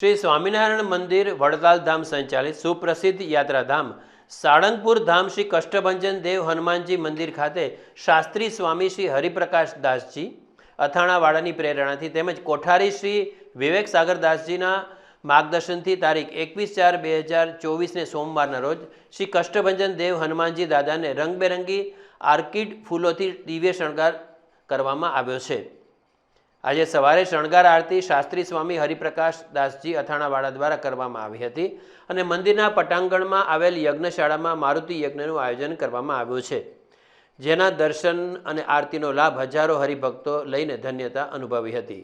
શ્રી સ્વામિનારાયણ મંદિર વડતાલ ધામ સંચાલિત સુપ્રસિદ્ધ યાત્રાધામ સાળંગપુર ધામ શ્રી કષ્ટભંજન દેવ હનુમાનજી મંદિર ખાતે શાસ્ત્રી સ્વામી શ્રી હરિપ્રકાશ દાસજી અથાણાવાડાની પ્રેરણાથી તેમજ કોઠારી શ્રી વિવેક સાગરદાસજીના માર્ગદર્શનથી તારીખ એકવીસ ચાર બે હજાર ચોવીસને સોમવારના રોજ શ્રી કષ્ટભંજન દેવ હનુમાનજી દાદાને રંગબેરંગી આર્કિડ ફૂલોથી દિવ્ય શણગાર કરવામાં આવ્યો છે. આજે સવારે શણગાર આરતી શાસ્ત્રી સ્વામી હરિપ્રકાશ દાસજી અથાણાવાડા દ્વારા કરવામાં આવી હતી અને મંદિરના પટાંગણમાં આવેલ યજ્ઞશાળામાં મારુતિ યજ્ઞનું આયોજન કરવામાં આવ્યું છે. જેના દર્શન અને આરતીનો લાભ હજારો હરિભક્તો લઈને ધન્યતા અનુભવી હતી.